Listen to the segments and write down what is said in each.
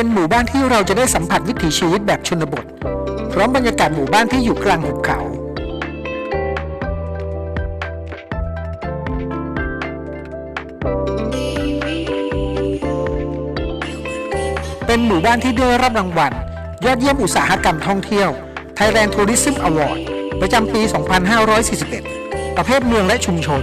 เป็นหมู่บ้านที่เราจะได้สัมผัสวิถีชีวิตแบบชนบท พร้อมบรรยากาศหมู่บ้านที่อยู่กลางหุบเขาเป็นหมู่บ้านที่ได้รับรางวัล ยอดเยี่ยมอุตสาหกรรมท่องเที่ยว Thailand Tourism Award ประจำปี 2541 ประเภทเมืองและชุมชน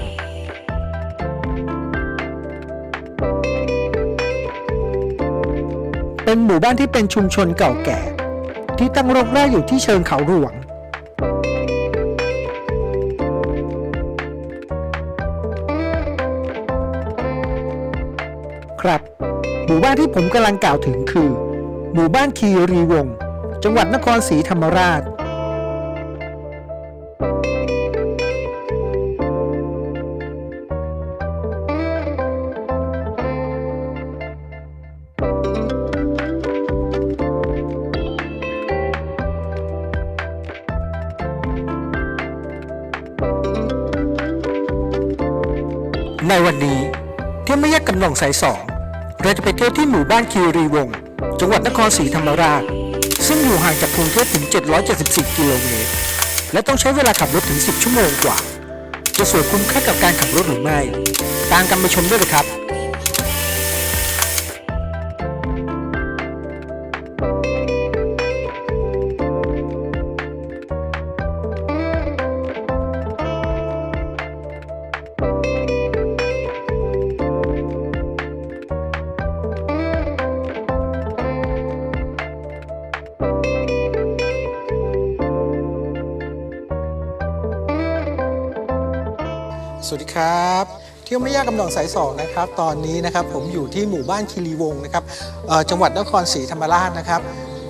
เป็นหมู่บ้านที่เป็นชุมชนเก่าแก่ ที่ตั้งรกรากอยู่ที่เชิงเขาหลวง ครับ หมู่บ้านที่ผมกำลังกล่าวถึงคือ หมู่บ้านคีรีวงศ์จังหวัดนครศรีธรรมราช สายสองเราจะไปเที่ยวที่หมู่บ้านคีรีวงศ์จังหวัดนครศรีธรรมราช ซึ่งอยู่ห่างจากกรุงเทพถึง 774 กิโลเมตร และต้องใช้เวลาขับรถถึง 10 ชั่วโมงกว่า จะสวยคุ้มค่ากับการขับรถหรือไม่ ตามกันไปชมด้วยเลยครับ สวัสดีครับเที่ยวไม่ยากกำลังสายสองนะครับ ตอนนี้นะครับผมอยู่ที่หมู่บ้านคีรีวงศ์นะครับจังหวัดนครศรีธรรมราชนะครับ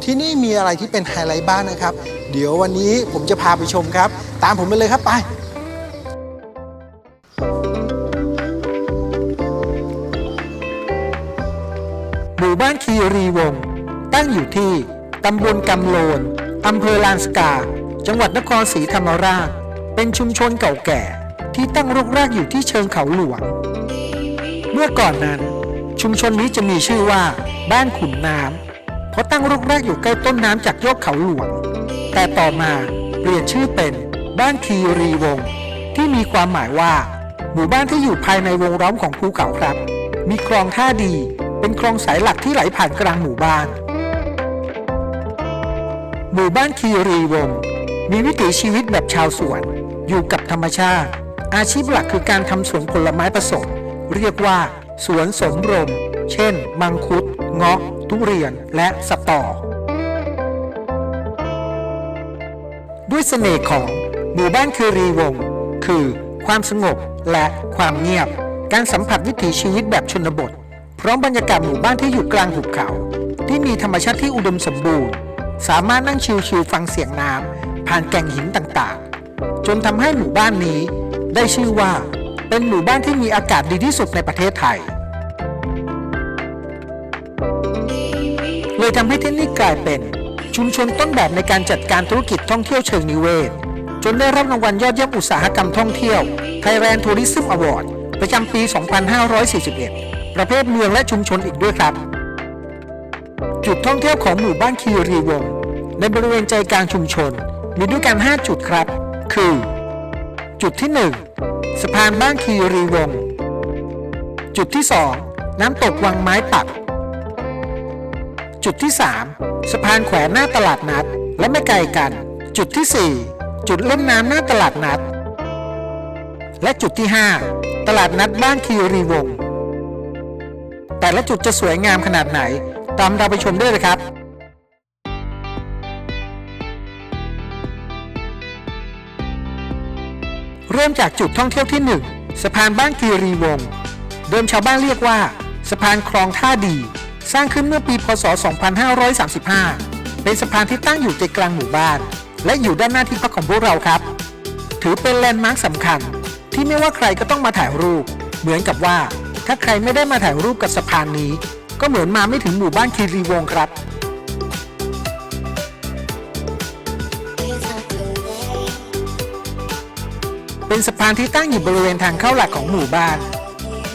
ที่นี่มีอะไรที่เป็นไฮไลท์บ้างนะครับ เดี๋ยววันนี้ผมจะพาไปชมครับ ตามผมไปเลยครับไปหมู่บ้านคีรีวงศ์ตั้งอยู่ที่ตำบลกำโลนอำเภอลานสกา จังหวัดนครศรีธรรมราช เป็นชุมชนเก่าแก่ ที่ตั้งรกรากอยู่ที่เชิงเขาหลวง เมื่อก่อนนั้น ชุมชนนี้จะมีชื่อว่า บ้านขุนน้ำเพราะตั้งรกรากอยู่ใกล้ต้นน้ำจากยอดเขาหลวง แต่ต่อมาเปลี่ยนชื่อเป็นบ้านคีรีวงศ์ที่มีความหมายว่า หมู่บ้านที่อยู่ภายในวงล้อมของภูเขาครับ มีคลองท่าดี เป็นคลองสายหลักที่ไหลผ่านกลางหมู่บ้าน หมู่บ้านคีรีวงศ์มีวิถีชีวิตแบบชาวสวน อยู่กับธรรมชาติ อาชีพหลักคือการทำสวนผลไม้ผสม เรียกว่า สวนสมรม เช่น มังคุด เงาะ ทุเรียน และสตอ ด้วยเสน่ห์ของหมู่บ้านคีรีวง คือ ความสงบและความเงียบ การสัมผัสวิถีชีวิตแบบชนบท พร้อมบรรยากาศหมู่บ้านที่อยู่กลางหุบเขา ที่มีธรรมชาติที่อุดมสมบูรณ์ สามารถนั่งชิลๆฟังเสียงน้ำผ่านแก่งหินต่างๆ จนทำให้หมู่บ้านนี้ ได้ชื่อว่า เป็นหมู่บ้านที่มีอากาศดีที่สุดในประเทศไทย เลยทำให้ที่นี่กลายเป็นชุมชนต้นแบบในการจัดการธุรกิจท่องเที่ยวเชิงนิเวศ จนได้รับรางวัลยอดเยี่ยมอุตสาหกรรมท่องเที่ยว Thailand Tourism Award ประจำปี 2541 ประเภทเมืองและชุมชนอีกด้วยครับ จุดท่องเที่ยวของหมู่บ้านคีรีวง ในบริเวณใจกลางชุมชน มีด้วยกัน 5 จุดครับ คือ จุดที่ 1 สะพานบ้านคีรีวง จุดที่ 2 น้ำตกวังไม้ปัก จุดที่ 3 สะพานแขวนหน้าตลาดนัด และไม่ไกลกัน จุดที่ 4 จุดเล่นน้ำหน้าตลาดนัด และจุดที่ 5 ตลาดนัดบ้านคีรีวง แต่ละจุดจะสวยงามขนาดไหน ตามเราไปชมได้เลยครับ เริ่มจากจุดท่องเที่ยวที่ 1 สะพานบ้านคีรีวงเดิมชาวบ้านเรียกว่า สะพานคลองท่าดี สร้างขึ้นเมื่อปีพศ 2535 เป็นสะพานที่ตั้งอยู่ใจกลางหมู่บ้าน และอยู่ด้านหน้าที่พักของพวกเราครับ ถือเป็นแลนด์มาร์คสำคัญ ที่ไม่ว่าใครก็ต้องมาถ่ายรูป เหมือนกับว่า ถ้าใครไม่ได้มาถ่ายรูปกับสะพานนี้ ก็เหมือนมาไม่ถึงหมู่บ้านคีรีวงครับ เป็นสะพานที่ตั้งอยู่บริเวณทางเข้าหลักของหมู่บ้าน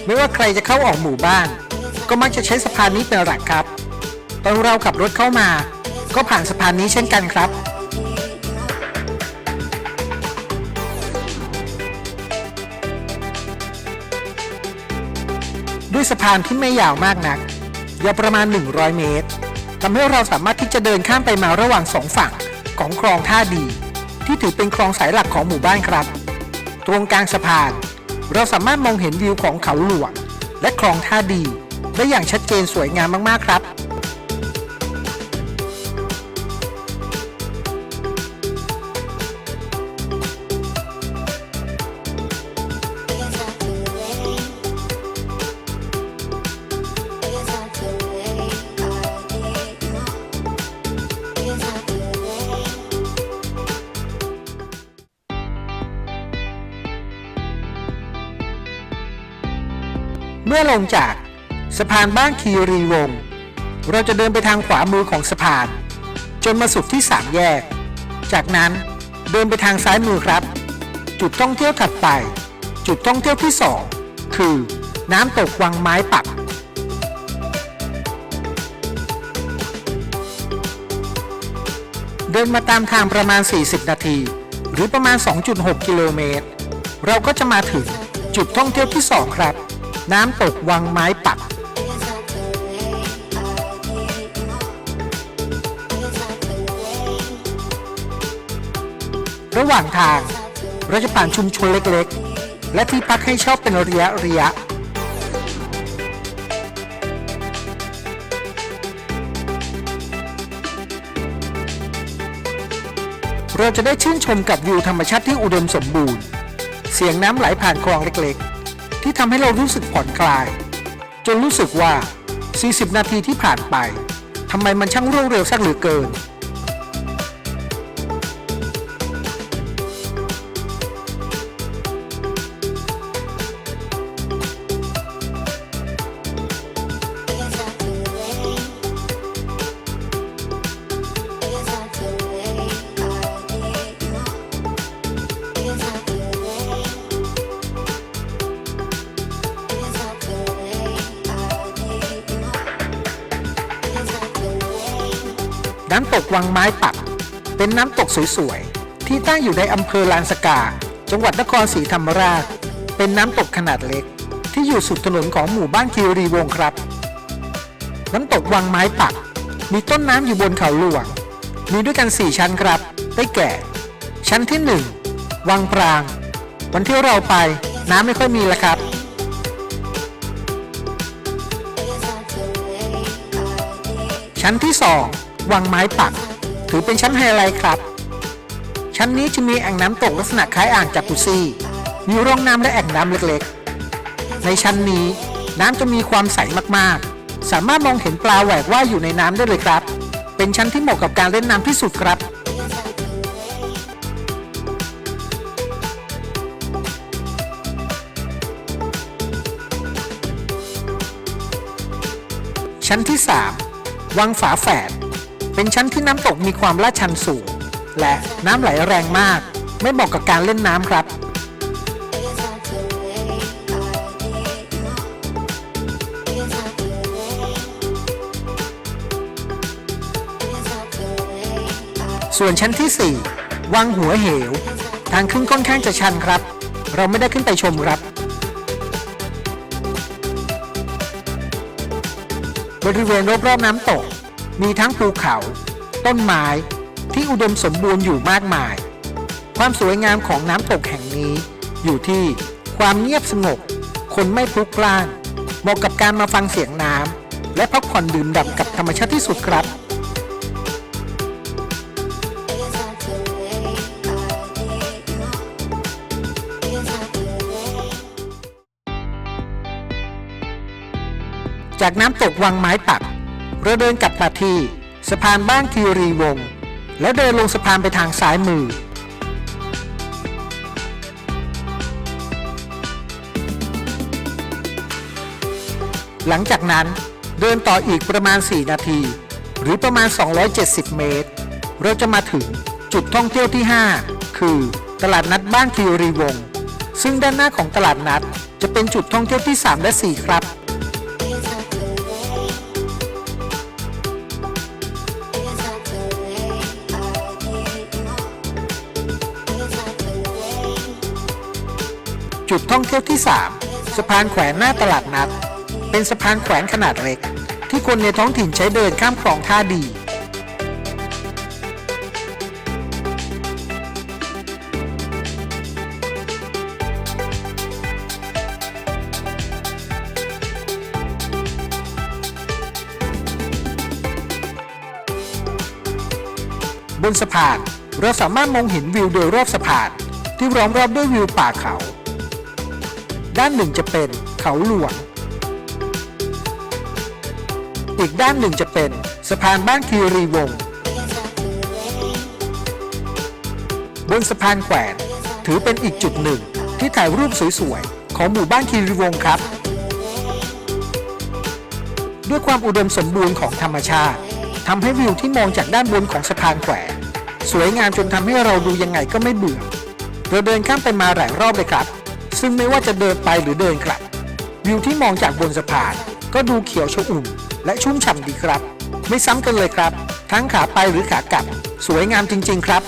ไม่ว่าใครจะเข้าออกหมู่บ้าน ก็มักจะใช้สะพานนี้เป็นหลักครับ ตอนเราขับรถเข้ามา ก็ผ่านสะพานนี้เช่นกันครับ ด้วยสะพานที่ไม่ยาวมากนักยาวประมาณ 100 เมตรทำให้เราสามารถที่จะเดินข้ามไปมาระหว่างสองฝั่งของคลองท่าดี ที่ถือเป็นคลองสายหลักของหมู่บ้านครับ ตรงกลางสะพาน เราสามารถมองเห็นวิวของเขาหลวงและคลองท่าดี ได้อย่างชัดเจนสวยงามมากๆครับ เมื่อลงจากสะพานบ้านคีรีวง เราจะเดินไปทางขวามือของสะพาน จนมาสุดที่สามแยก จากนั้นเดินไปทางซ้ายมือครับ จุดท่องเที่ยวถัดไป จุดท่องเที่ยวที่สองคือน้ำตกวังไม้ปัก เดินมาตามทางประมาณ 40 นาที หรือประมาณ 2.6 กิโลเมตร เราก็จะมาถึงจุดท่องเที่ยวที่2ครับ น้ำตกวังไม้ปัก ระหว่างทางเราจะผ่านชุมชนเล็กๆ และที่พักให้เช่าเป็นระยะระยะเราจะได้ชื่นชมกับวิวธรรมชาติที่อุดมสมบูรณ์ เสียงน้ำไหลผ่านคลองเล็กๆ ที่ทำให้เรารู้สึกผ่อนคลาย จนรู้สึกว่า 40 นาทีที่ผ่านไปทำไมมันช่างรวดเร็วสักเหลือเกิน น้ำตกวังไม้ปัก เป็นน้ำตกสวยๆ ที่ตั้งอยู่ในอำเภอลานสกา จังหวัดนครศรีธรรมราช เป็นน้ำตกขนาดเล็ก ที่อยู่สุดถนนของหมู่บ้านคีรีวงครับ น้ำตกวังไม้ปัก มีต้นน้ำอยู่บนเขาหลวง มีด้วยกัน 4 ชั้นครับ ได้แก่ ชั้นที่ 1 วังปราง วันที่เราไปน้ำไม่ค่อยมีแล้วครับชั้นที่ 2 วังไม้ปัก ถือเป็นชั้นไฮไลท์ครับ ชั้นนี้จะมีแอ่งน้ำตกลักษณะคล้ายอ่างจากุซี่ มีร่องน้ำและแอ่งน้ำเล็กๆ ในชั้นนี้น้ำจะมีความใสมากๆ สามารถมองเห็นปลาแหวกว่ายอยู่ในน้ำได้เลยครับ เป็นชั้นที่เหมาะกับการเล่นน้ำที่สุดครับชั้นที่ 3 วังฝาแฝด เป็นชั้นที่น้ำตกมีความลาดชันสูง และน้ำไหลแรงมาก ไม่เหมาะกับการเล่นน้ำครับ ส่วนชั้นที่ 4 วังหัวเหว ทางขึ้นค่อนข้างจะชันครับ เราไม่ได้ขึ้นไปชมครับบริเวณรอบๆน้ำตก มีทั้งภูเขา ต้นไม้ที่อุดมสมบูรณ์อยู่มากมาย ความสวยงามของน้ำตกแห่งนี้ อยู่ที่ความเงียบสงบ คนไม่พลุกพล่านเหมาะกับการมาฟังเสียงน้ำและพักผ่อนดื่มด่ำกับธรรมชาติที่สุดครับจากน้ำตกวังไม้ปัก เราเดินกลับมาที่สะพานบ้านคีรีวงศ์แล้วเดินลงสะพานไปทางซ้ายมือ หลังจากนั้นเดินต่ออีกประมาณ 4 นาที หรือประมาณ 270 เมตร เราจะมาถึงจุดท่องเที่ยวที่ 5 คือตลาดนัดบ้านคีรีวงศ์ซึ่งด้านหน้าของตลาดนัดจะเป็นจุดท่องเที่ยวที่ 3 และ 4 ครับ จุดท่องเที่ยวที่ 3 สะพานแขวนหน้าตลาดนัด เป็นสะพานแขวนขนาดเล็ก ที่คนในท้องถิ่นใช้เดินข้ามคลองท่าดี บนสะพานเราสามารถมองเห็นวิวโดยรอบสะพานที่ล้อมรอบด้วยวิวป่าเขา ด้านหนึ่งจะเป็นเขาหลวง อีกด้านหนึ่งจะเป็นสะพานบ้านคีรีวงศ์บนสะพานแขวนถือเป็นอีกจุดหนึ่งที่ถ่ายรูปสวยๆ ของหมู่บ้านคีรีวงศ์ครับ ด้วยความอุดมสมบูรณ์ของธรรมชาติทำให้วิวที่มองจากด้านบนของสะพานแขวนสวยงามจนทำให้เราดูยังไงก็ไม่เบื่อเราเดินข้ามไปมาหลายรอบเลยครับ ซึ่งไม่ว่าจะเดินไปหรือเดินกลับ วิวที่มองจากบนสะพาน ก็ดูเขียวชอุ่ม และชุ่มฉ่ำดีครับ ไม่ซ้ำกันเลยครับ ทั้งขาไปหรือขากลับ สวยงามจริง ๆ ครับ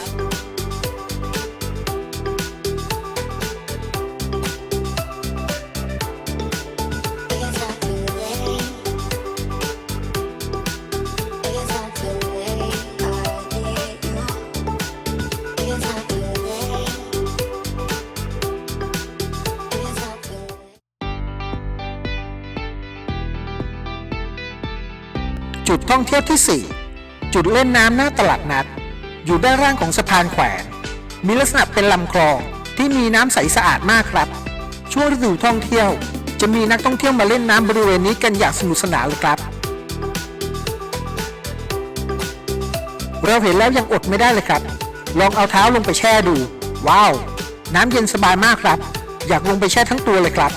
ท่องเที่ยวที่ 4 จุดเล่นน้ำหน้าตลาดนัด อยู่ด้านล่างของสะพานแขวน มีลักษณะเป็นลำคลองที่มีน้ำใสสะอาดมากครับ ช่วงฤดูท่องเที่ยว จะมีนักท่องเที่ยวมาเล่นน้ำบริเวณนี้กันอย่างสนุกสนานเลยครับ เราเห็นแล้วยังอดไม่ได้เลยครับ ลองเอาเท้าลงไปแช่ดู ว้าว น้ำเย็นสบายมากครับ อยากลงไปแช่ทั้งตัวเลยครับ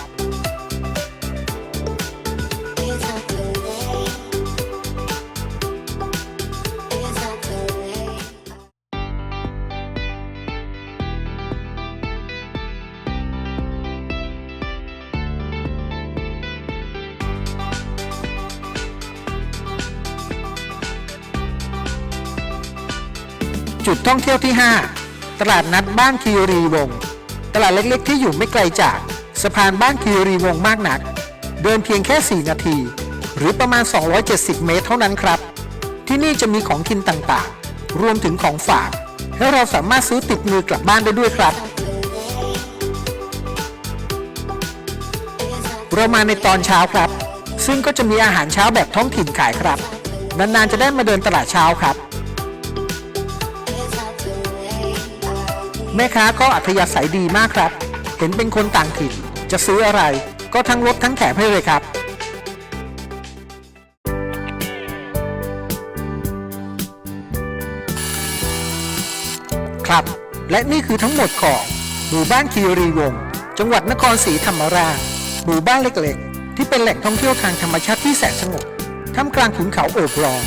จุดท่องเที่ยวที่ 5 ตลาดนัดบ้านคีรีวง ตลาดเล็กๆ ที่อยู่ไม่ไกลจากสะพานบ้านคีรีวงมากนัก เดินเพียงแค่ 4 นาที หรือประมาณ 270 เมตรเท่านั้นครับ ที่นี่จะมีของกินต่างๆ รวมถึงของฝากให้เราสามารถซื้อติดมือกลับบ้านได้ด้วยครับ เรามาในตอนเช้าครับ ซึ่งก็จะมีอาหารเช้าแบบท้องถิ่นขายครับ นานๆจะได้มาเดินตลาดเช้าครับ แม่ค้าก็อัธยาศัยดีมากครับ เห็นเป็นคนต่างถิ่น จะซื้ออะไร ก็ทั้งลดทั้งแถมให้เลยครับ ครับ และนี่คือทั้งหมดของหมู่บ้านคีรีวงศ์จังหวัดนครศรีธรรมราชหมู่บ้านเล็กๆ ที่เป็นแหล่งท่องเที่ยวทางธรรมชาติที่แสนสงบท่ามกลางขุนเขาโอบล้อม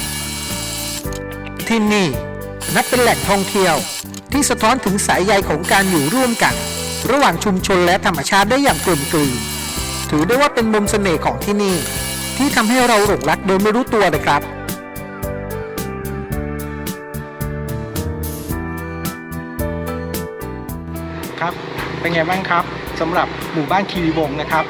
ที่นี่นับเป็นแหล่งท่องเที่ยว ที่สะท้อนถึงสายใยของการอยู่ร่วมกัน ระหว่างชุมชนและธรรมชาติได้อย่างกลมกลืนถือได้ว่าเป็นมุมเสน่ห์ของที่นี่ ที่ทำให้เราหลงรักโดยไม่รู้ตัวเลยครับครับ เป็นไงบ้างครับสำหรับหมู่บ้านคีรีวงนะครับ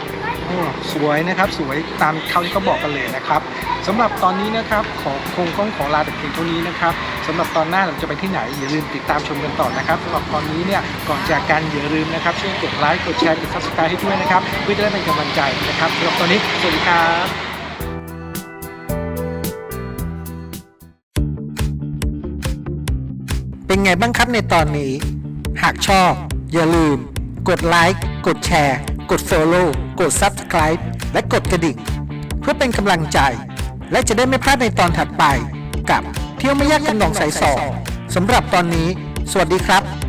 สวยนะครับสวยตามเขาที่เขาบอกกันเลยนะครับสำหรับตอนนี้นะครับขอคงต้องขอลาแต่เพียงเท่านี้นะครับสำหรับตอนหน้าเราจะไปที่ไหนอย่าลืมติดตามชมกันต่อนะครับสำหรับตอนนี้เนี่ยก่อนจากกันอย่าลืมนะครับช่วยกดไลค์กดแชร์กด subscribe ให้ด้วยนะครับเพื่อจะได้เป็นกำลังใจนะครับสำหรับตอนนี้สวัสดีครับเป็นไงบ้างครับในตอนนี้ หากชอบ อย่าลืม กดไลค์ กดแชร์ กด Follow กด Subscribe และกดกระดิ่ง เพื่อเป็นกำลังใจ และจะได้ไม่พลาดในตอนถัดไป กับเที่ยวไม่ยากกันหนองสายสองสำหรับตอนนี้ สวัสดีครับ